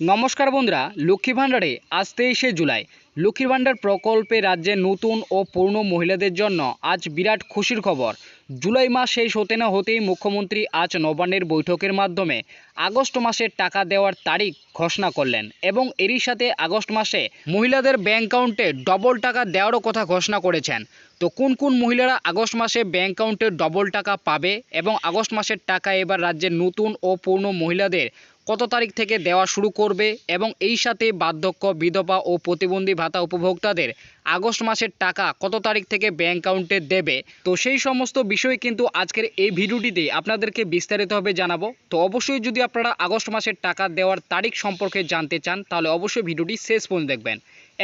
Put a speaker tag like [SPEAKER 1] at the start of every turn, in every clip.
[SPEAKER 1] নমস্কার বন্ধুরা, লক্ষ্মী ভাণ্ডারে আজ তেইশে জুলাই। লক্ষ্মীর ভাণ্ডার প্রকল্পে রাজ্যে নতুন ও পূর্ণ মহিলাদের জন্য আজ বিরাট খুশির খবর। জুলাই মাস শেষ হতে না হতেই মুখ্যমন্ত্রী আজ নবান্নের বৈঠকের মাধ্যমে আগস্ট মাসের টাকা দেওয়ার তারিখ ঘোষণা করলেন এবং এরই সাথে আগস্ট মাসে মহিলাদের ব্যাংক অ্যাকাউন্টে ডবল টাকা দেওয়ারও কথা ঘোষণা করেছেন। তো কোন কোন মহিলারা আগস্ট মাসে ব্যাংক অ্যাকাউন্টে ডবল টাকা পাবে এবং আগস্ট মাসের টাকা এবার রাজ্যের নতুন ও পূর্ণ মহিলাদের কত তারিখ থেকে দেওয়া শুরু করবে এবং এই সাথে বার্ধক্য, বিধবা ও প্রতিবন্ধী ভাতা উপভোক্তাদের আগস্ট মাসের টাকা কত তারিখ থেকে ব্যাংক অ্যাকাউন্টে দেবে? তো সেই সমস্ত বিষয় কিন্তু আজকের এই ভিডিওটিতে আপনাদেরকে বিস্তারিতভাবে জানাব। তো অবশ্যই যদি আপনারা আগস্ট মাসের টাকা দেওয়ার তারিখ সম্পর্কে জানতে চান, তাহলে অবশ্যই ভিডিওটি শেষ পর্যন্ত দেখবেন।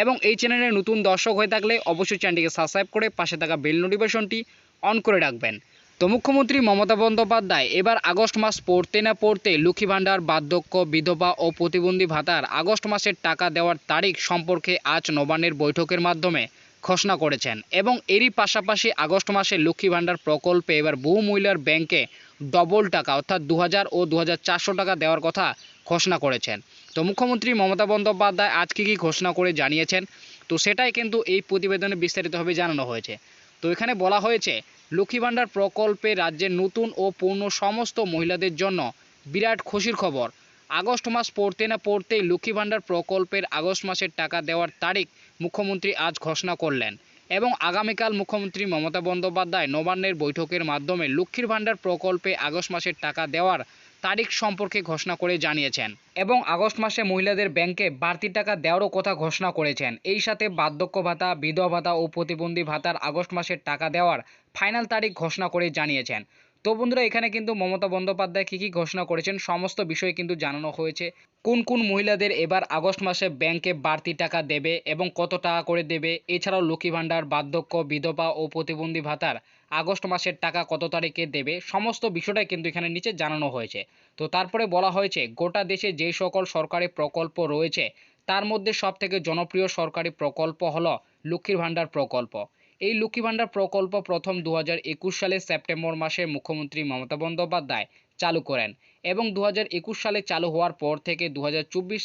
[SPEAKER 1] এবং এই চ্যানেলে নতুন দর্শক হয়ে থাকলে অবশ্যই চ্যানেলটিকে সাবস্ক্রাইব করে পাশে থাকা বেল নোটিফিকেশনটি অন করে রাখবেন। তো মুখ্যমন্ত্রী মমতা বন্দ্যোপাধ্যায় এবার আগস্ট মাস পড়তে না পড়তে লক্ষ্মী ভাণ্ডার, বার্ধক্য, বিধবা ও প্রতিবন্ধী ভাতার আগস্ট মাসের টাকা দেওয়ার তারিখ সম্পর্কে আজ নবান্নের বৈঠকের মাধ্যমে ঘোষণা করেছেন এবং এরই পাশাপাশি আগস্ট মাসে লক্ষ্মী ভাণ্ডার প্রকল্পে এবার বহু মহিলার ব্যাংকে ডবল টাকা অর্থাৎ দু হাজার ও দু হাজার চারশো টাকা দেওয়ার কথা ঘোষণা করেছেন। তো মুখ্যমন্ত্রী মমতা বন্দ্যোপাধ্যায় আজকে কি ঘোষণা করে জানিয়েছেন? তো সেটাই কিন্তু এই প্রতিবেদনে বিস্তারিতভাবে জানানো হয়েছে। তো এখানে বলা হয়েছে লক্ষ্মী ভাণ্ডার প্রকল্পে রাজ্যের নতুন ও পূর্ণ সমস্ত মহিলাদের জন্য বিরাট খুশির খবর। আগস্ট মাস পড়তে না পড়তেই লক্ষ্মী ভাণ্ডার প্রকল্পের আগস্ট মাসের টাকা দেওয়ার তারিখ মুখ্যমন্ত্রী আজ ঘোষণা করলেন এবং আগামীকাল মুখ্যমন্ত্রী মমতা বন্দ্যোপাধ্যায় নবান্নের বৈঠকের মাধ্যমে লক্ষ্মীর ভাণ্ডার প্রকল্পে আগস্ট মাসের টাকা দেওয়ার তারিখ সম্পর্কে ঘোষণা করে জানিয়েছেন এবং আগস্ট মাসে মহিলাদের ব্যাংকে বাড়তি টাকা দেওয়ারও কথা ঘোষণা করেছেন। এই সাথে বার্ধক্য ভাতা, বিধবা ভাতা ও প্রতিবন্ধী ভাতার আগস্ট মাসের টাকা দেওয়ার ফাইনাল তারিখ ঘোষণা করে জানিয়েছেন। তো বন্ধুরা, এখানে কিন্তু মমতা বন্দ্যোপাধ্যায় কী কী ঘোষণা করেছেন সমস্ত বিষয় কিন্তু জানানো হয়েছে। কোন কোন মহিলাদের এবার আগস্ট মাসে ব্যাংকে বাড়তি টাকা দেবে এবং কত টাকা করে দেবে? এছাড়াও লক্ষ্মী ভাণ্ডার, বার্ধক্য, বিধবা ও প্রতিবন্ধী ভাতার আগস্ট মাসের টাকা কত তারিখে দেবে? সমস্ত বিষয়টাই কিন্তু এখানে নিচে জানানো হয়েছে। তো তারপরে বলা হয়েছে, গোটা দেশে যে সকল সরকারি প্রকল্প রয়েছে, তার মধ্যে সবথেকে জনপ্রিয় সরকারি প্রকল্প হলো লক্ষ্মীর ভাণ্ডার প্রকল্প। এই লক্ষ্মী ভাণ্ডার প্রকল্প প্রথম দু হাজার একুশ সালে সেপ্টেম্বর মাসে মুখ্যমন্ত্রী মমতা বন্দ্যোপাধ্যায় চালু করেন এবং দু হাজার একুশ সালে চালু হওয়ার পর থেকে দু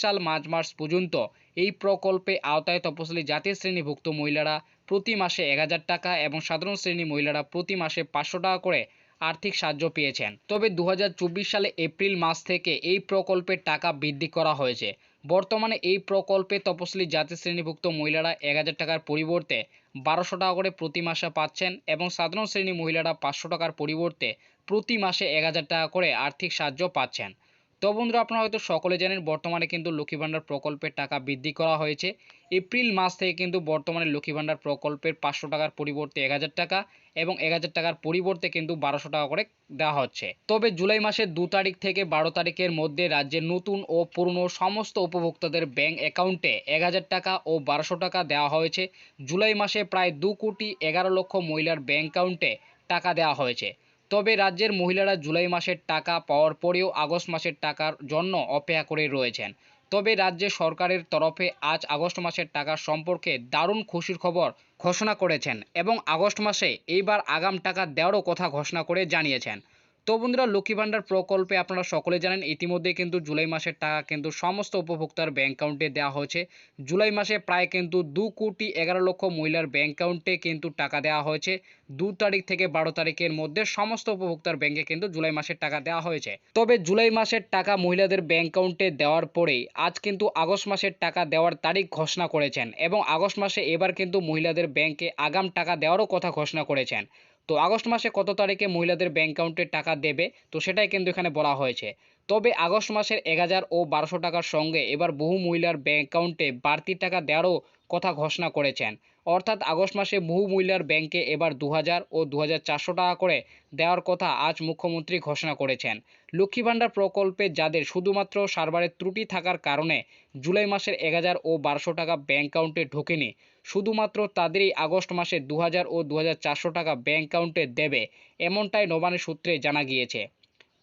[SPEAKER 1] সাল মার্চ মাস পর্যন্ত এই প্রকল্পে আওতায় তপশিলি জাতীয় শ্রেণীভুক্ত মহিলারা প্রতি মাসে এক হাজার টাকা এবং সাধারণ শ্রেণি মহিলারা প্রতি মাসে পাঁচশো টাকা করে আর্থিক সাহায্য পেয়েছেন। তবে দু হাজার চব্বিশ সালে এপ্রিল মাস থেকে এই প্রকল্পের টাকা বৃদ্ধি করা হয়েছে। বর্তমানে এই প্রকল্পে তপশিলি জাতি শ্রেণীভুক্ত মহিলারা এক হাজার টাকার পরিবর্তে বারোশো টাকা করে প্রতি মাসে পাচ্ছেন এবং সাধারণ শ্রেণি মহিলারা পাঁচশো টাকার পরিবর্তে প্রতি মাসে এক হাজার টাকা করে আর্থিক সাহায্য পাচ্ছেন। তো বন্ধুরা আপনারা হয়তো সকলে জানেন, বর্তমানে কিন্তু লক্ষ্মী ভাণ্ডার প্রকল্পের টাকা বৃদ্ধি করা হয়েছে। এপ্রিল মাস থেকে কিন্তু বর্তমানে লক্ষ্মী ভাণ্ডার প্রকল্পের পাঁচশো টাকার পরিবর্তে এক হাজার টাকা এবং এক হাজার টাকার পরিবর্তে কিন্তু বারোশো টাকা করে দেওয়া হচ্ছে। তবে জুলাই মাসের দু তারিখ থেকে বারো তারিখের মধ্যে রাজ্যের নতুন ও পুরনো সমস্ত উপভোক্তাদের ব্যাংক অ্যাকাউন্টে এক হাজার টাকা ও বারোশো টাকা দেওয়া হয়েছে। জুলাই মাসে প্রায় দু কোটি এগারো লক্ষ মহিলার ব্যাংক অ্যাকাউন্টে টাকা দেওয়া হয়েছে। তবে রাজ্যের মহিলারা জুলাই মাসের টাকা পাওয়ার পরেও আগস্ট মাসের টাকার জন্য অপেক্ষা করে রয়েছেন। তবে রাজ্যে সরকারের তরফে আজ আগস্ট মাসের টাকা সম্পর্কে দারুণ খুশির খবর ঘোষণা করেছেন এবং আগস্ট মাসে এইবার আগাম টাকা দেওয়ারও কথা ঘোষণা করে জানিয়েছেন। তো বন্ধুরা, লক্ষ্মী ভাণ্ডার প্রকল্পে আপনারা সকলে জানেন, ইতিমধ্যে কিন্তু জুলাই মাসের টাকা কিন্তু সমস্ত উপভোক্তার ব্যাংক অ্যাকাউন্টে দেওয়া হয়েছে। জুলাই মাসে প্রায় কিন্তু দু কোটি এগারো লক্ষ মহিলার ব্যাংক অ্যাকাউন্টে কিন্তু টাকা দেওয়া হয়েছে। দু তারিখ থেকে বারো তারিখের মধ্যে সমস্ত উপভোক্তার ব্যাংকে কিন্তু জুলাই মাসের টাকা দেওয়া হয়েছে। তবে জুলাই মাসের টাকা মহিলাদের ব্যাংক অ্যাকাউন্টে দেওয়ার পরেই আজ কিন্তু আগস্ট মাসের টাকা দেওয়ার তারিখ ঘোষণা করেছেন এবং আগস্ট মাসে এবার কিন্তু মহিলাদের ব্যাংকে আগাম টাকা দেওয়ারও কথা ঘোষণা করেছেন। তো আগস্ট মাসে কত তারিখে মহিলাদের ব্যাংক অ্যাকাউন্টে টাকা দেবে? তো সেটাই কিন্তু এখানে বলা হয়েছে। তবে আগস্ট মাসের এক হাজার ও বারোশো টাকার সঙ্গে এবার বহু মহিলার ব্যাংক অ্যাকাউন্টে বাড়তি টাকা দেওয়ারও কথা ঘোষণা করেছেন। অর্থাৎ আগস্ট মাসে বহু মহিলার ব্যাংকে এবার দু হাজার ও দু হাজার চারশো টাকা করে দেওয়ার কথা আজ মুখ্যমন্ত্রী ঘোষণা করেছেন। লক্ষ্মী ভাণ্ডার প্রকল্পে যাদের শুধুমাত্র সার্ভারের ত্রুটি থাকার কারণে জুলাই মাসের এক হাজার ও বারোশো টাকা ব্যাংক অ্যাকাউন্টে ঢোকেনি শুধুমাত্র তাদেরই আগস্ট মাসে দু হাজার ও দু হাজার চারশো টাকা ব্যাংক অ্যাকাউন্টে দেবে, এমনটাই নবানের সূত্রে জানা গিয়েছে।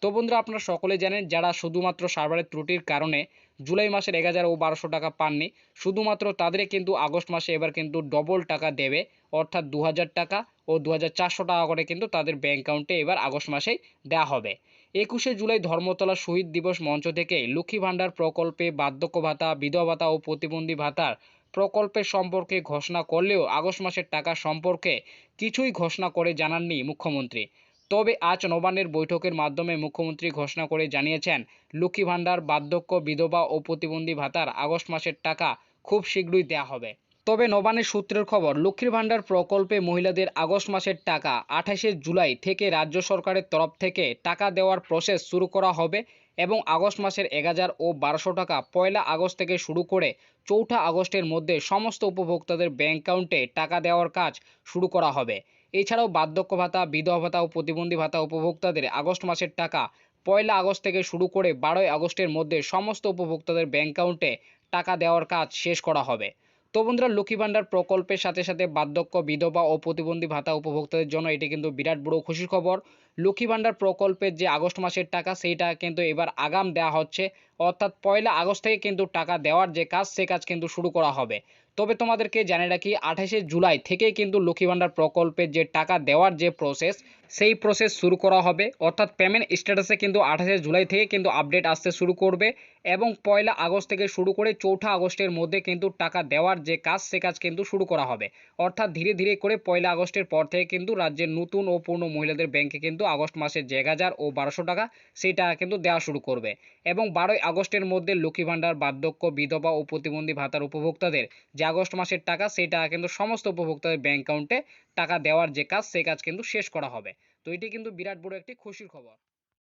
[SPEAKER 1] তো বন্ধুরা, আপনারা সকলে জানেন, যারা শুধুমাত্র সার্ভারের ত্রুটির কারণে জুলাই মাসের এক হাজার ও বারোশো টাকা পাননি, শুধুমাত্র তাদের কিন্তু আগস্ট মাসে এবার কিন্তু ডবল টাকা দেবে, অর্থাৎ দু হাজার টাকা ও দু হাজার চারশো টাকা করে কিন্তু তাদের ব্যাংক অ্যাকাউন্টে এবার আগস্ট মাসেই দেওয়া হবে। একুশে জুলাই ধর্মতলা শহীদ দিবস মঞ্চ থেকে লক্ষ্মী ভাণ্ডার প্রকল্পে বার্ধক্য ভাতা, বিধবা ভাতা ও প্রতিবন্ধী ভাতার প্রকল্পের সম্পর্কে ঘোষণা করলেও আগস্ট মাসের টাকা সম্পর্কে কিছুই ঘোষণা করে জানাননি মুখ্যমন্ত্রী। তবে আজ নবান্নের বৈঠকের মাধ্যমে মুখ্যমন্ত্রী ঘোষণা করে জানিয়েছেন, লক্ষ্মী ভাণ্ডার, বার্ধক্য, বিধবা ও প্রতিবন্ধী ভাতার আগস্ট মাসের টাকা খুব শীঘ্রই দেয়া হবে। তবে নবান্নের সূত্রের খবর, লক্ষ্মীর ভাণ্ডার প্রকল্পে মহিলাদের আগস্ট মাসের টাকা আঠাশে জুলাই থেকে রাজ্য সরকারের তরফ থেকে টাকা দেওয়ার প্রসেস শুরু করা হবে এবং আগস্ট মাসের এক হাজার ও বারোশো টাকা পয়লা আগস্ট থেকে শুরু করে চৌঠা আগস্টের মধ্যে সমস্ত উপভোক্তাদের ব্যাংক অ্যাকাউন্টে টাকা দেওয়ার কাজ শুরু করা হবে। এছাড়াও বার্ধক্য ভাতা, বিধবা ভাতা ও প্রতিবন্ধী ভাতা উপভোক্তাদের আগস্ট মাসের টাকা পয়লা আগস্ট থেকে শুরু করে বারোই আগস্টের মধ্যে সমস্ত উপভোক্তাদের ব্যাংক অ্যাকাউন্টে টাকা দেওয়ার কাজ শেষ করা হবে। তো বন্ধুরা, লক্ষ্মী ভাণ্ডার প্রকল্পের সাথে সাথে বার্ধক্য, বিধবা ও প্রতিবন্ধী ভাতা উপভোক্তাদের জন্য এটি কিন্তু বিরাট বড় খুশির খবর। লক্ষ্মী ভাণ্ডার প্রকল্পের যে আগস্ট মাসের টাকা, সেইটা কিন্তু এবার আগাম দেওয়া হচ্ছে। অর্থাৎ পয়লা আগস্ট থেকে কিন্তু টাকা দেওয়ার যে কাজ, সে কাজ কিন্তু শুরু করা হবে। তবে তোমাদেরকে জানিয়ে রাখি, আঠাশে জুলাই থেকেই কিন্তু লক্ষ্মী ভাণ্ডার প্রকল্পের যে টাকা দেওয়ার যে প্রসেস সেই প্রসেস শুরু করা হবে। অর্থাৎ পেমেন্ট স্ট্যাটাসে কিন্তু আঠাশে জুলাই থেকে কিন্তু আপডেট আসতে শুরু করবে এবং পয়লা আগস্ট থেকে শুরু করে চৌঠা আগস্টের মধ্যে কিন্তু টাকা দেওয়ার যে কাজ, সে কাজ কিন্তু শুরু করা হবে। অর্থাৎ ধীরে ধীরে করে পয়লা আগস্টের পর থেকে কিন্তু রাজ্যের নতুন ও পূর্ণ মহিলাদের ব্যাংকে কিন্তু আগস্ট মাসে যে হাজার ও বারোশো টাকা, সেই টাকা কিন্তু দেওয়া শুরু করবে। এবং বারোই আগস্টের মধ্যে লক্ষ্মী ভাণ্ডার, বার্ধক্য, বিধবা ও প্রতিবন্ধী ভাতার উপভোক্তাদের যে আগস্ট মাসের টাকা, সেই টাকা কিন্তু সমস্ত উপভোক্তাদের ব্যাংক অ্যাকাউন্টে টাকা দেওয়ার যে কাজ সেই কাজ কিন্তু শেষ করা হবে। তো এটি কিন্তু বিরাট বড় একটি খুশির খবর।